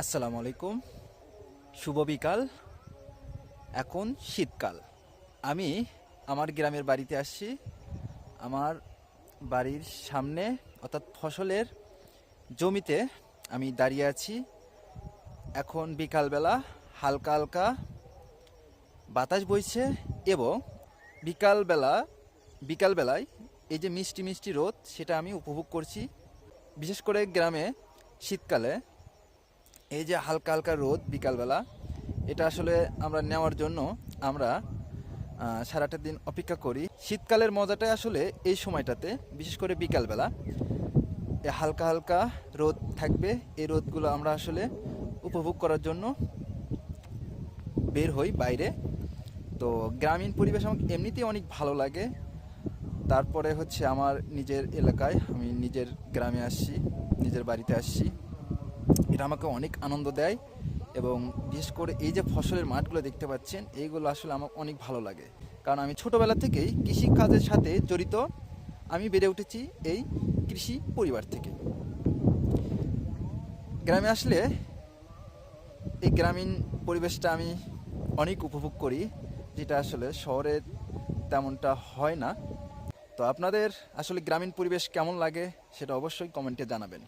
আসসালামু আলাইকুম। শুভ বিকাল। এখন শীতকাল। আমি আমার গ্রামের বাড়িতে আসছি। আমার বাড়ির সামনে, অর্থাৎ ফসলের জমিতে আমি দাঁড়িয়ে আছি। এখন বিকালবেলা হালকা হালকা বাতাস বইছে এবং বিকালবেলা, বিকালবেলায় এই যে মিষ্টি মিষ্টি রোদ, সেটা আমি উপভোগ করছি। বিশেষ করে গ্রামে শীতকালে এই যে হালকা হালকা রোদ বিকালবেলা, এটা আসলে আমরা নেওয়ার জন্য আমরা সারাটা দিন অপেক্ষা করি। শীতকালের মজাটাই আসলে এই সময়টাতে, বিশেষ করে বিকালবেলা। হালকা হালকা রোদ থাকবে, এই রোদগুলো আমরা আসলে উপভোগ করার জন্য বের হই বাইরে। তো গ্রামীণ পরিবেশ আমাকে এমনিতেই অনেক ভালো লাগে। তারপরে হচ্ছে আমার নিজের এলাকায়, আমি নিজের গ্রামে আসছি, নিজের বাড়িতে আসছি। এটা আমাকে অনেক আনন্দ দেয় এবং বিশেষ করে এই যে ফসলের মাঠগুলো দেখতে পাচ্ছেন, এইগুলো আসলে আমার অনেক ভালো লাগে। কারণ আমি ছোটোবেলা থেকেই কৃষি কাজের সাথে জড়িত। আমি বেড়ে উঠেছি এই কৃষি পরিবার থেকে। গ্রামে আসলে এই গ্রামীণ পরিবেশটা আমি অনেক উপভোগ করি, যেটা আসলে শহরে তেমনটা হয় না। তো আপনাদের আসলে গ্রামীণ পরিবেশ কেমন লাগে, সেটা অবশ্যই কমেন্টে জানাবেন।